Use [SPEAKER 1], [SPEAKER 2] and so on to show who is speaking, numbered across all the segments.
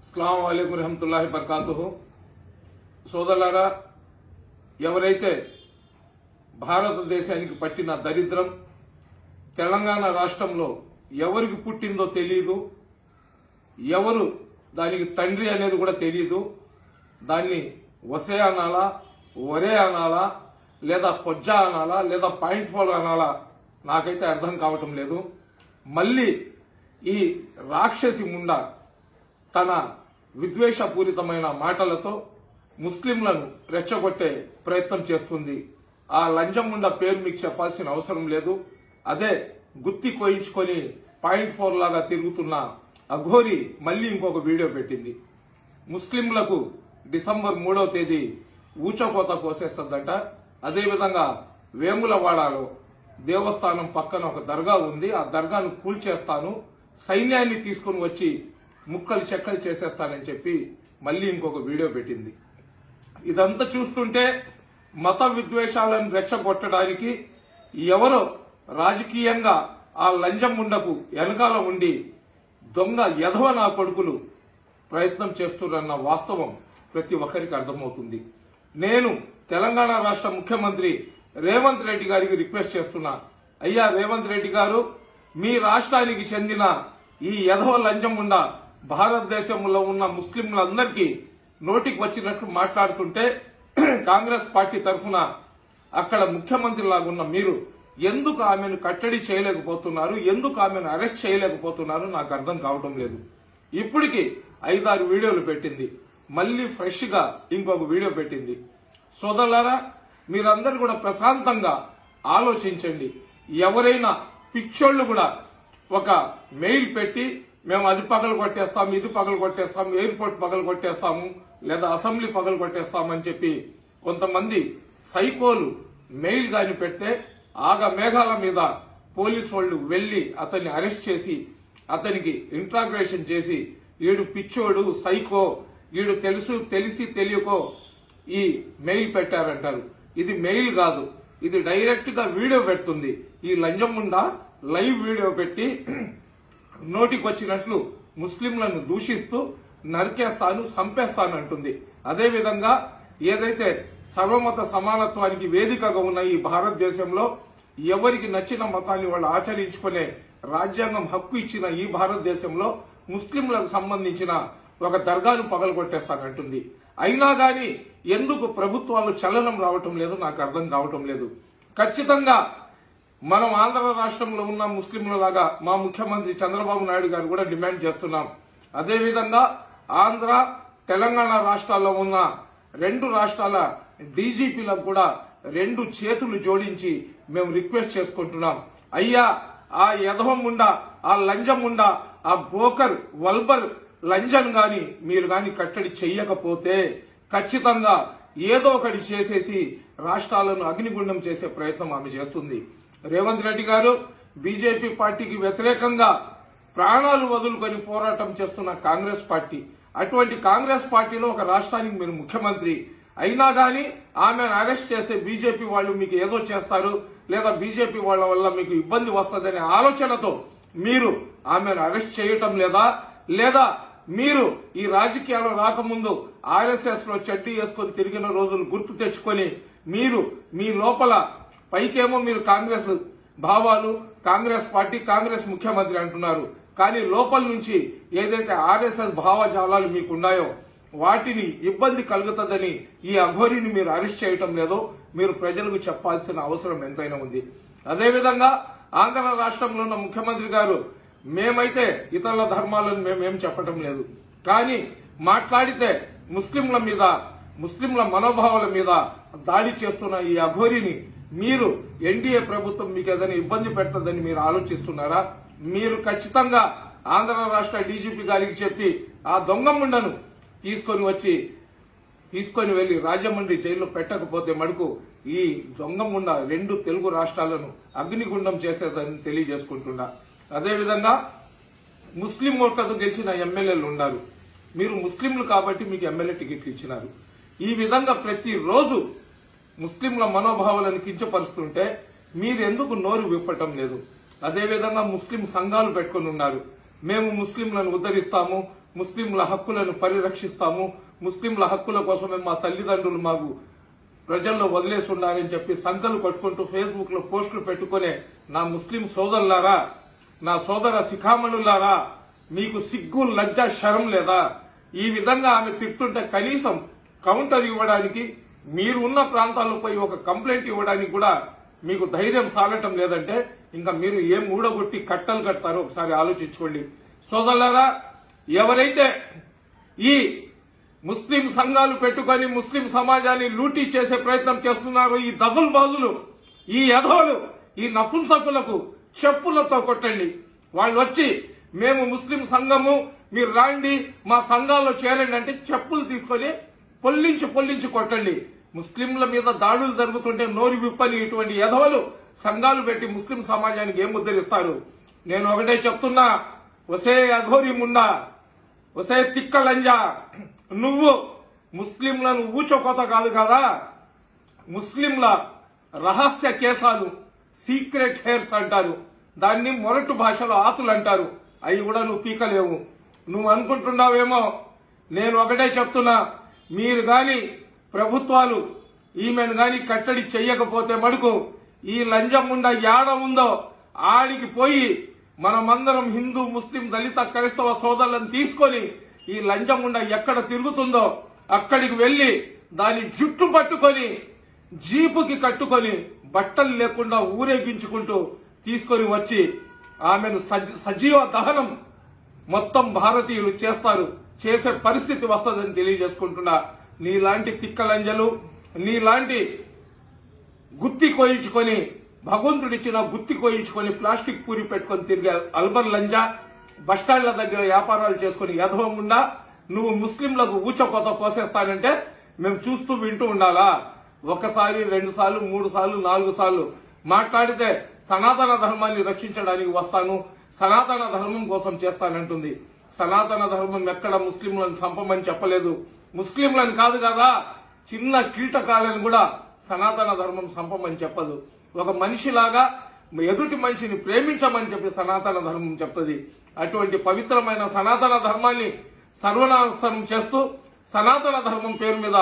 [SPEAKER 1] అస్సలం అయికం రహమతుల్లాహి బర్కాతుహు సోదరులారా ఎవరైతే భారతదేశానికి పట్టిన దరిద్రం తెలంగాణ రాష్ట్రంలో ఎవరికి పుట్టిందో తెలియదు ఎవరు దానికి తండ్రి అనేది కూడా తెలియదు దాన్ని వసే అనాలా ఒరే అనాలా లేదా పొజ్జా అనాలా లేదా పాయింట్ ఫోల్ అనాలా నాకైతే అర్థం కావటం లేదు. మళ్ళీ ఈ రాక్షసి ముండ తన విద్వేషపూరితమైన మాటలతో ముస్లింలను రెచ్చగొట్టే ప్రయత్నం చేస్తుంది. ఆ లంజముండ పేరు మీకు చెప్పాల్సిన అవసరం లేదు. అదే గుత్తి కోయించుకొని పాయింట్ ఫోర్ లాగా తిరుగుతున్న అఘోరి మళ్ళీ ఇంకొక వీడియో పెట్టింది. ముస్లింలకు డిసెంబర్ మూడవ తేదీ ఊచకోత కోసేస్తుందట. అదేవిధంగా వేములవాడలో దేవస్థానం పక్కన ఒక దర్గా ఉంది. ఆ దర్గాను కూల్చేస్తాను. సైన్యాన్ని తీసుకుని వచ్చి ముక్కలు చెక్కలు చేసేస్తానని చెప్పి మళ్ళీ ఇంకొక వీడియో పెట్టింది. ఇదంతా చూస్తుంటే మత విద్వేషాలను రెచ్చగొట్టడానికి ఎవరో రాజకీయంగా ఆ లంజం ఉండకు వెనకాల ఉండి దొంగ యధవ నా కొడుకులు ప్రయత్నం చేస్తున్నారన్న వాస్తవం ప్రతి ఒక్కరికి అర్థమవుతుంది. నేను తెలంగాణ రాష్ట్ర ముఖ్యమంత్రి రేవంత్ రెడ్డి గారికి రిక్వెస్ట్ చేస్తున్నా అయ్యా రేవంత్ రెడ్డి గారు మీ రాష్ట్రానికి చెందిన ఈ యధవ లంజం ఉండ భారతదేశంలో ఉన్న ముస్లింలందరికీ నోటికి వచ్చినట్లు మాట్లాడుతుంటే కాంగ్రెస్ పార్టీ తరఫున అక్కడ ముఖ్యమంత్రి లాగున్న మీరు ఎందుకు ఆమెను కట్టడి చేయలేకపోతున్నారు? ఎందుకు ఆమెను అరెస్ట్ చేయలేకపోతున్నారు? నాకు అర్థం కావడం లేదు. ఇప్పటికి ఐదారు వీడియోలు పెట్టింది. మళ్ళీ ఫ్రెష్గా ఇంకొక వీడియో పెట్టింది. సోదరులారా మీరందరూ కూడా ప్రశాంతంగా ఆలోచించండి. ఎవరైనా పిచ్చోళ్ళు కూడా ఒక మెయిల్ పెట్టి మేము అది పగలు కొట్టేస్తాం ఇది పగలు కొట్టేస్తాం ఎయిర్పోర్ట్ పగలు కొట్టేస్తాము లేదా అసెంబ్లీ పగలు కొట్టేస్తామని చెప్పి కొంతమంది సైకోలు మెయిల్ గాని పెడితే ఆగ మేఘాల మీద పోలీసు వాళ్ళు వెళ్ళి అతన్ని అరెస్ట్ చేసి అతనికి ఇంట్రాగ్రేషన్ చేసి వీడు పిచ్చోడు సైకో వీడు తెలుసు తెలిసి తెలియకో ఈ మెయిల్ పెట్టారంటారు. ఇది మెయిల్ కాదు ఇది డైరెక్ట్గా వీడియో పెడుతుంది. ఈ లంజం ఉండా లైవ్ వీడియో పెట్టి నోటికి వచ్చినట్లు ముస్లింలను దూషిస్తూ నరికేస్తాను చంపేస్తాను అంటుంది. అదేవిధంగా ఏదైతే సర్వమత సమానత్వానికి వేదికగా ఉన్న ఈ భారతదేశంలో ఎవరికి నచ్చిన మతాన్ని వాళ్ళు ఆచరించుకునే రాజ్యాంగం హక్కు ఇచ్చిన ఈ భారతదేశంలో ముస్లింలకు సంబంధించిన ఒక దర్గాను పగలగొట్టేస్తానంటుంది అయినా గాని ఎందుకు ప్రభుత్వాలు చలనం రావటం లేదు? నాకు అర్థం కావటం లేదు. ఖచ్చితంగా మనం ఆంధ్ర రాష్ట్రంలో ఉన్న ముస్లింల లాగా మా ముఖ్యమంత్రి చంద్రబాబు నాయుడు గారు కూడా డిమాండ్ చేస్తున్నాం. అదేవిధంగా ఆంధ్ర తెలంగాణ రాష్ట్రాల్లో ఉన్న రెండు రాష్ట్రాల డీజీపీలకు కూడా రెండు చేతులు జోడించి మేము రిక్వెస్ట్ చేసుకుంటున్నాం. అయ్యా ఆ యధవం ఉండా ఆ లంజం ఉండా ఆ బోకర్ వల్బర్ లంజన్ గాని మీరు గాని కట్టడి చెయ్యకపోతే ఖచ్చితంగా ఏదో ఒకటి చేసేసి రాష్ట్రాలను అగ్నిగుండం చేసే ప్రయత్నం ఆమె చేస్తుంది. రేవంత్ రెడ్డి గారు బీజేపీ పార్టీకి వ్యతిరేకంగా ప్రాణాలు వదులుకొని పోరాటం చేస్తున్న కాంగ్రెస్ పార్టీ. అటువంటి కాంగ్రెస్ పార్టీలో ఒక రాష్ట్రానికి మీరు ముఖ్యమంత్రి అయినా గాని ఆమెను అరెస్ట్ చేసే బీజేపీ వాళ్ళు మీకు ఏదో చేస్తారు లేదా బీజేపీ వాళ్ళ వల్ల మీకు ఇబ్బంది వస్తుందనే ఆలోచనతో మీరు ఆమెను అరెస్ట్ చేయటం లేదా లేదా మీరు ఈ రాజకీయాలు రాకముందు ఆర్ఎస్ఎస్లో చట్టీ వేసుకొని తిరిగిన రోజులు గుర్తు తెచ్చుకొని మీరు మీ లోపల పైకేమో మీరు కాంగ్రెస్ భావాలు కాంగ్రెస్ పార్టీ కాంగ్రెస్ ముఖ్యమంత్రి అంటున్నారు. కానీ లోపల నుంచి ఏదైతే ఆర్ఎస్ఎస్ భావజాలాలు మీకున్నాయో వాటిని ఇబ్బంది కలుగుతుందని ఈ అఘోరిని మీరు అరెస్ట్ చేయటం లేదో మీరు ప్రజలకు చెప్పాల్సిన అవసరం ఎంతైనా ఉంది. అదేవిధంగా ఆంధ్ర రాష్ట్రంలో ఉన్న ముఖ్యమంత్రి గారు మేమైతే ఇతరుల ధర్మాలను మేమేం చెప్పటం లేదు. కానీ మాట్లాడితే ముస్లింల మీద ముస్లింల మనోభావాల మీద దాడి చేస్తున్న ఈ అఘోరిని మీరు ఎన్డీఏ ప్రభుత్వం మీకు ఏదైనా ఇబ్బంది పెడుతుందని మీరు ఆలోచిస్తున్నారా? మీరు ఖచ్చితంగా ఆంధ్ర రాష్ట్ర డీజీపీ గారికి చెప్పి ఆ దొంగముండను తీసుకొని వచ్చి తీసుకొని వెళ్ళి రాజమండ్రి జైల్లో పెట్టకపోతే మడుకు ఈ దొంగముండ రెండు తెలుగు రాష్ట్రాలను అగ్నిగుండం చేసేదని తెలియజేసుకుంటున్నా. అదేవిధంగా ముస్లిం ఓట్లతో గెలిచిన ఎమ్మెల్యేలు ఉన్నారు. మీరు ముస్లింలు కాబట్టి మీకు ఎమ్మెల్యే టికెట్లు ఇచ్చినారు. ఈ విధంగా ప్రతిరోజు ముస్లింల మనోభావాలను కించపరుస్తుంటే మీరెందుకు నోరు విప్పటం లేదు? అదేవిధంగా ముస్లిం సంఘాలు పెట్టుకొని ఉన్నారు. మేము ముస్లింలను ఉద్ధరిస్తాము ముస్లింల హక్కులను పరిరక్షిస్తాము ముస్లింల హక్కుల కోసమే మా తల్లిదండ్రులు మాకు ప్రజల్లో వదిలేసి ఉండాలని చెప్పి సంఘాలు కట్టుకుంటూ ఫేస్బుక్లో పోస్టులు పెట్టుకునే నా ముస్లిం సోదరులారా నా సోదర శిఖామణులారా మీకు సిగ్గు లజ్జ శరం లేదా? ఈ విధంగా ఆమె తిట్టుంటే కనీసం కౌంటర్ ఇవ్వడానికి మీరు ఉన్న ప్రాంతాలపై ఒక కంప్లైంట్ ఇవ్వడానికి కూడా మీకు ధైర్యం సాగటం లేదంటే ఇంకా మీరు ఏం ఊడగొట్టి కట్టలు కడతారో ఒకసారి ఆలోచించుకోండి. సోదరులారా ఎవరైతే ఈ ముస్లిం సంఘాలు పెట్టుకొని ముస్లిం సమాజాన్ని లూటీ చేసే ప్రయత్నం చేస్తున్నారో ఈ దగుల్ బాజులు ఈ యధోలు ఈ నపుంసకులకు చెప్పులతో కొట్టండి. వాళ్ళు వచ్చి మేము ముస్లిం సంఘము మీరు రాండి మా సంఘాల్లో చేరండి అంటే చెప్పులు తీసుకొని పొల్లించి పొల్లించి కొట్టండి. ముస్లింల మీద దాడులు జరుగుతుంటే నోరు విప్పని ఇటువంటి యధవలు సంఘాలు పెట్టి ముస్లిం సమాజానికి ఏం ముద్దరిస్తారు? నేను ఒకటే చెప్తున్నా ఒసే అఘోరి ముండా ఒసే తిక్క లంజా నువ్వు ముస్లింలను ఊచకోత కాదు కదా? ముస్లింల రహస్య కేసాలు సీక్రెట్ హెయిర్స్ అంటారు. దాన్ని మొరటు భాషలో ఆతులు అంటారు. అవి కూడా నువ్వు పీకలేవు. నువ్వు అనుకుంటున్నావేమో? నేను ఒకటే చెప్తున్నా మీరు గాని ప్రభుత్వాలు ఈమెను గాని కట్టడి చెయ్యకపోతే మడుకు ఈ లంజముండ యాడ ఉందో ఆడికి పోయి మనమందరం హిందూ ముస్లిం దళిత క్రైస్తవ సోదరులను తీసుకొని ఈ లంజముండ ఎక్కడ తిరుగుతుందో అక్కడికి వెళ్ళి దాని జుట్టు పట్టుకొని జీపుకి కట్టుకొని బట్టలు లేకుండా ఊరేగించుకుంటూ తీసుకొని వచ్చి ఆమెను సజీవ దహనం మొత్తం భారతీయులు చేస్తారు. చేసే పరిస్థితి వస్తుందని తెలియజేసుకుంటున్నా. నీలాంటి తిక్కలంజలు నీలాంటి గుత్తి కోయించుకొని భగవంతుడిచ్చిన గుత్తి కోయించుకొని ప్లాస్టిక్ పూరి పెట్టుకొని తిరిగే అల్బర్ లంజా బస్టాండ్ల దగ్గర వ్యాపారాలు చేసుకుని యధవంగుండా నువ్వు ముస్లింలకు ఊచకొత కోసేస్తానంటే మేము చూస్తూ వింటూ ఉండాలా? ఒకసారి రెండు సార్లు మూడు సార్లు నాలుగు సార్లు మాట్లాడితే సనాతన ధర్మాన్ని రక్షించడానికి వస్తాను సనాతన ధర్మం కోసం చేస్తానంటుంది. సనాతన ధర్మం ఎక్కడ ముస్లింలను చంపమని చెప్పలేదు. ముస్లింలను కాదు కదా చిన్న కీటకాలను కూడా సనాతన ధర్మం చంపమని చెప్పదు. ఒక మనిషిలాగా ఎదుటి మనిషిని ప్రేమించమని చెప్పి సనాతన ధర్మం చెప్తుంది. అటువంటి పవిత్రమైన సనాతన ధర్మాన్ని సర్వనాశనం చేస్తూ సనాతన ధర్మం పేరు మీద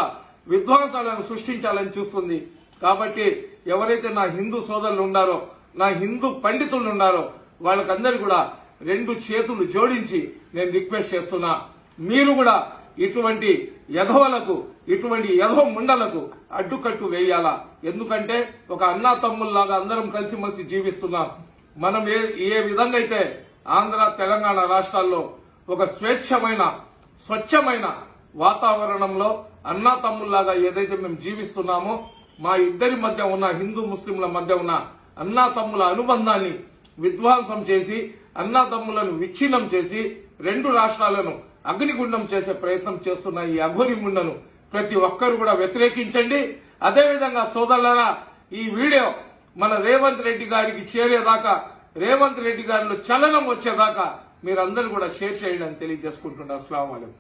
[SPEAKER 1] విధ్వంసాలను సృష్టించాలని చూస్తుంది. కాబట్టి ఎవరైతే నా హిందూ సోదరులు ఉండారో నా హిందూ పండితులు ఉన్నారో వాళ్ళకందరూ కూడా రెండు చేతులు జోడించి నేను రిక్వెస్ట్ చేస్తున్నా. మీరు కూడా ఇటువంటి యధవలకు ఇటువంటి యధవ ముండలకు అడ్డుకట్టు వేయాలా? ఎందుకంటే ఒక అన్నా తమ్ముల్లాగా అందరం కలిసిమెలిసి జీవిస్తున్నాం. మనం ఏ ఏ విధంగా అయితే ఆంధ్ర తెలంగాణ రాష్ట్రాల్లో ఒక స్వేచ్ఛమైన స్వచ్ఛమైన వాతావరణంలో అన్నా తమ్ముల్లాగా ఏదైతే మేము జీవిస్తున్నామో మా ఇద్దరి మధ్య ఉన్న హిందూ ముస్లింల మధ్య ఉన్న అన్నా తమ్ముల అనుబంధాన్ని విధ్వంసం చేసి అన్నాదమ్ములను విచ్ఛిన్నం చేసి రెండు రాష్ట్రాలను అగ్నిగుండం చేసే ప్రయత్నం చేస్తున్న ఈ అఘోరి ముండను ప్రతి ఒక్కరు కూడా వ్యతిరేకించండి. అదేవిధంగా సోదరులరా ఈ వీడియో మన రేవంత్ రెడ్డి గారికి చేరేదాకా రేవంత్ రెడ్డి గారిలో చలనం వచ్చేదాకా మీరందరూ కూడా షేర్ చేయండి అని తెలియజేసుకుంటున్నారు అస్సలం